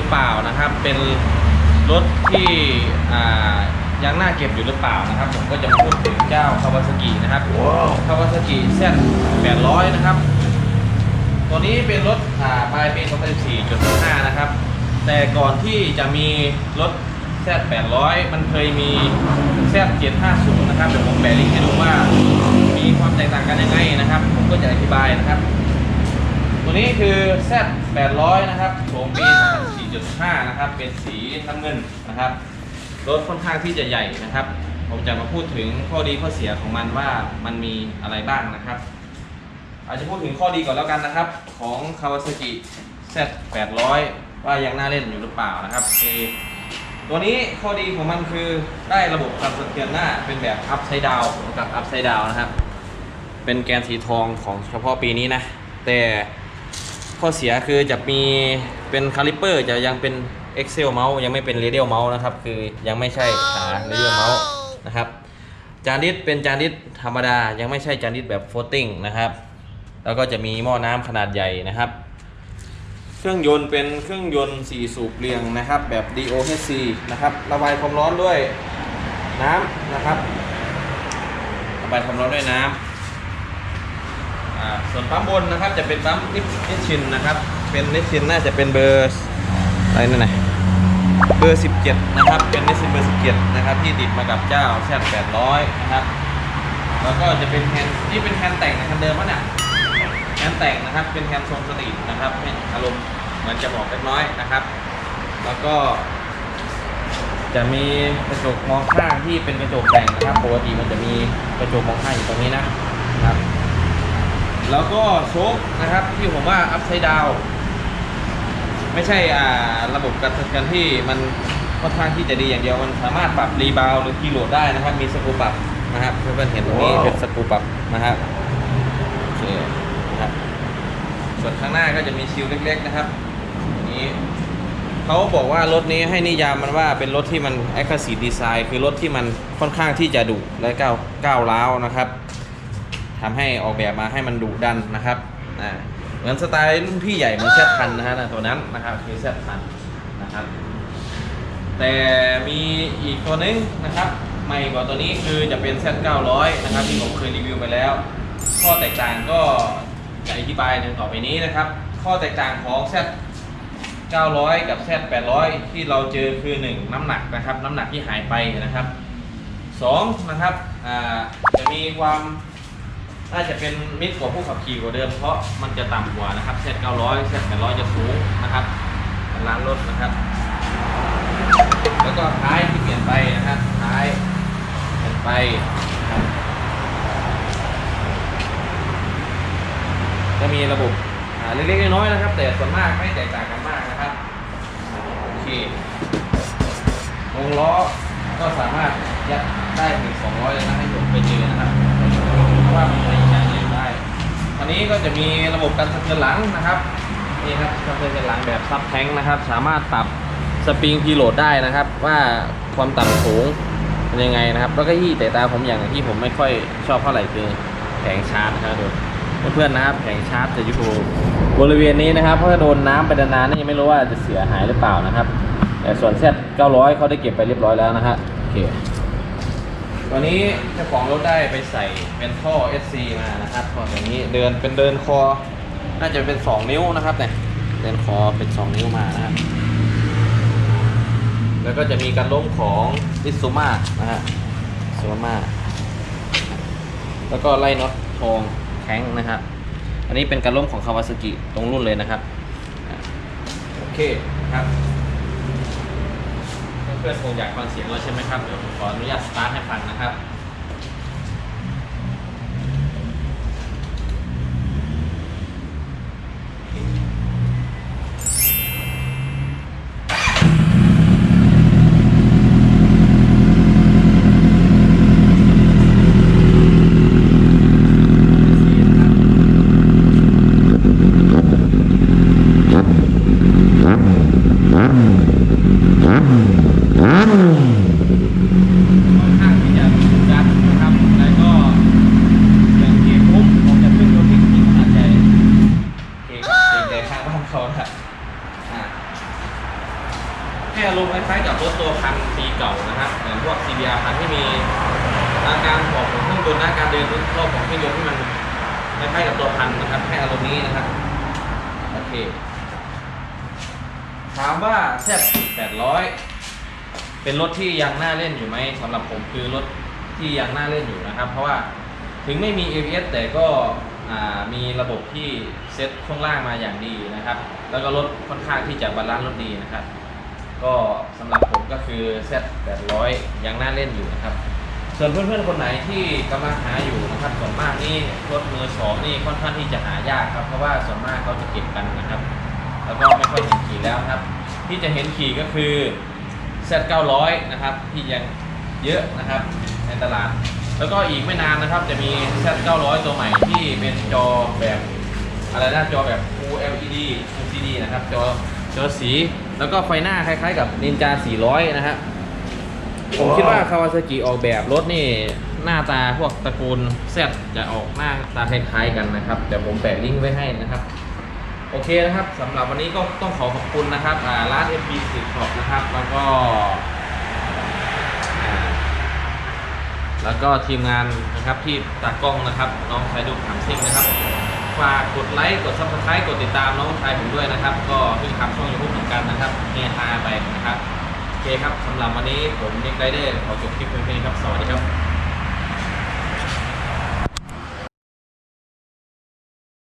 ล่นอยู่หรือเปล่านะครับ เป็นรถที่อ่ายังน่าเก็บอยู่หรือเปล่านะครับ ผมก็จะมาพูดถึงเจ้าคาวาซากินะครับคาวาซากิแซด800 นะครับ ตัวนี้เป็นรถอ่าปลายปี 2014.5 นะครับ แต่ก่อนที่จะมีรถ Z800 มันเคยมี Z750 นะครับ เดี๋ยวผมแปลลิงก์ให้ดูว่ามีความแตกต่างกันยังไงนะครับ ผมก็จะอธิบายนะครับ ตัวนี้คือ Z800 นะครับโฉมปี 4.5 นะครับ เป็นสีน้ำเงินนะครับ รถค่อนข้างที่จะใหญ่นะครับ ผมจะมาพูดถึงข้อดีข้อเสียของมันว่ามันมีอะไรบ้างนะครับ อาจจะพูดถึงข้อดีก่อนแล้วกันนะครับ ของ Kawasaki Z800 ว่ายังน่าเล่นอยู่หรือเปล่านะครับโอตัวนี้ข้อดีของมันคือได้ระบบการสะเทือนหน้าเป็นแบบ upside down กับ upside down นะครับ เป็นแกนสีทองของเฉพาะปีนี้นะ แต่ ข้อเสียคือจะมีเป็นคาลิเปอร์จะยังเป็น Excel เมาส์ยังไม่เป็น Radial เมาส์นะครับ คือยังไม่ใช่ขา Radial เมาส์นะครับ จานดิสเป็นจานดิสธรรมดา ยังไม่ใช่จานดิสแบบโฟลติ้งนะครับ แล้วก็จะมีหม้อน้ำขนาดใหญ่นะครับ เครื่องยนต์เป็นเครื่องยนต์ 4 สูบเรียงนะครับ แบบ DOHC นะครับ ระบายความร้อนด้วยน้ำนะครับ ระบายความร้อนด้วยน้ำอ่า ส่วนปั๊มบนนะครับจะเป็นปั๊มนิชชินนะครับ เป็นนิชชินน่าจะเป็นเบอร์อะไรนั่นไงเบอร์ 17 นะครับ เป็นนิชชินเบอร์ 17 นะครับ ที่ติดมากับเจ้าแซด800 นะครับ แล้วก็จะเป็นแฮนด์นี่เป็นแฮนแต่งนะแฮนเดิมปะเนี่ยแฮนแต่งนะครับ เป็นแฮนทรงสตรีทนะครับให้อารมณ์เหมือนจะบอกเล็กน้อยนะครับ แล้วก็ จะมีกระจกมองข้างที่เป็นกระจกแต่งนะครับ ปกติมันจะมีกระจกมองข้างอยู่ตรงนี้นะครับ แล้วก็โชคนะครับที่ผมว่า upside down ไม่ใช่อ่าระบบการกันที่มันค่อนข้างที่จะดีอย่างเดียวมันสามารถปรับรีบาวหรือกีโหลดได้นะครับ มีสกรูปรับนะครับเพื่อนๆเห็นตรงนี้เป็นสกรูปรับนะครับโอเคนะครับส่วนข้างหน้าก็จะมีชิลเล็ก ๆ นะครับอย่างนี้เขาบอกว่ารถนี้ให้นิยามมันว่าเป็นรถที่มัน aggressive design คือรถที่มันค่อนข้างที่จะดุและก้าวก้าวร้าวนะครับ ทำให้ออกแบบมาให้มันดุดันนะครับอ่าเหมือนสไตล์รุ่นพี่ใหญ่เหมือนแซดพันนะฮะตัวนั้นนะครับคือแซดพันนะครับ แต่มีอีกตัวนึงนะครับใหม่กว่าตัวนี้คือจะเป็น Z 900นะครับที่ผมเคยรีวิวไปแล้ว ข้อแตกต่างก็จะอธิบายในต่อไปนี้นะครับ ข้อแตกต่างของ Z 900 กับ Z 800 ที่เราเจอคือ 1 น้ำหนักนะครับ น้ำหนักที่หายไปนะครับ 2 นะครับจะมีความ น่าจะเป็นมิตรกว่าผู้ขับขี่กว่าเดิม เพราะมันจะต่ำกว่านะครับ Z 900 Z 800จะสูงนะครับร้านรถนะครับ แล้วก็ท้ายที่เปลี่ยนไปนะครับท้ายเปลี่ยนไปจะมีระบบเล็กๆน้อยๆนะครับ แต่ส่วนมากไม่แตกต่างกันมากนะครับโอเควงล้อก็สามารถยัดได้ถึง200เลยนะให้ผมไปเจอนะครับ ว่ามันใช้งานเองได้อันนี้ก็จะมีระบบการสะเทือนหลังนะครับนี่ครับสะเทือนหลังแบบซับแท้งนะครับ สามารถปรับสปริงพีโหลดได้นะครับ ว่าความต่ำสูงเป็นยังไงนะครับ แล้วก็ที่แต่ตาผมอย่างที่ผมไม่ค่อยชอบเท่าไหร่คือแผงชาร์จนะครับดูเพื่อนๆนะครับแผงชาร์จจะอยู่บริเวณนี้นะครับเพราะโดนน้ำไปนานๆนี่ไม่รู้ว่าจะเสียหายหรือเปล่านะครับ แต่ส่วนเซต900เขาได้เก็บไปเรียบร้อยแล้วนะฮะโอเค วันนี้เจ้าของรถได้ไปใส่เป็นท่อ SC มานะครับท่ออย่างนี้เดินเป็นเดินคอ น่าจะเป็น 2 นิ้วนะครับเนี่ยเดินคอเป็น 2 นิ้วมานะครับ แล้วก็จะมีการล้มของอิซูมานะฮะซูมาแล้วก็ไล่น็อตทองแข็งนะครับ อันนี้เป็นการล้มของคาวาซากิตรงรุ่นเลยนะครับ โอเคครับ เพื่อนคงอยากฟังเสียงเราใช่ไหมครับ เดี๋ยวผมขออนุญาตสตาร์ทให้ฟังนะครับ ค่อนข้างที่จะดุดันนะครับ แล้วก็อย่างเกมปุ๊บผมจะขึ้นรถที่ขนาดใหญ่โอเคครับเกมแดงข้างบ้านเขานะอ่า ให้อารมณ์คล้ายๆกับรถตัวพันปีเก่านะครับเหมือนพวก CBR พันที่มีอาการของเครื่องยนต์นะการเดินร อบของเครื่องยนต์ที่มันคล้ายๆกับตัวพันนะครับให้อารมณ์นี้นะครับโอเค ถามว่าแซด800 เป็นรถที่ยังน่าเล่นอยู่ไหมสำหรับผมคือรถที่ยังน่าเล่นอยู่นะครับ เพราะว่าถึงไม่มี ABS แต่ก็มีระบบที่เซ็ตช่วงล่างมาอย่างดีนะครับ แล้วก็รถค่อนข้างที่จะบาลานซ์รถดีนะครับ ก็สำหรับผมก็คือ Z 800 ยังน่าเล่นอยู่นะครับ ส่วนเพื่อนๆคนไหนที่กำลังหาอยู่นะครับส่วนมากนี่รถมือสองนี่ค่อนข้างที่จะหายากครับเพราะว่าส่วนมากเขาจะเก็บกันนะครับ แล้วก็ไม่ค่อยเห็นขี่แล้วครับ ที่จะเห็นขี่ก็คือ Z 900 นะครับที่ยังเยอะนะครับในตลาด แล้วก็อีกไม่นานนะครับจะมี Z 900 ตัวใหม่ที่เป็นจอแบบอะไรนะจอแบบ Full LED LCD นะครับจอจอสี แล้วก็ไฟหน้าคล้ายๆกับ Ninja 400 นะครับ ผมคิดว่าคาวาซากิออกแบบรถนี่หน้าตาพวกตระกูล Z จะออกหน้าตาคล้ายๆกันนะครับเดี๋ยวผมแปะลิงก์ไว้ให้นะครับ โอเคนะครับสำหรับวันนี้ก็ต้องขอขอบคุณนะครับอ่าร้าน MP 10 Shop นะครับ แล้วก็ แล้วก็ทีมงานนะครับที่ตากล้องนะครับ น้องชายดุขำซิ่งนะครับฝากกดไลค์กด subscribe กดติดตามน้องชายผมด้วยนะครับ ก็เพิ่ทำช่องยูทูบเหมือนกันนะครับเฮฮาไปนะครับ เคครับสำหรับวันนี้ผมนิกไรเดอร์ขอจบคลิปเพียงเท่านี้ครับ สวัสดีครับ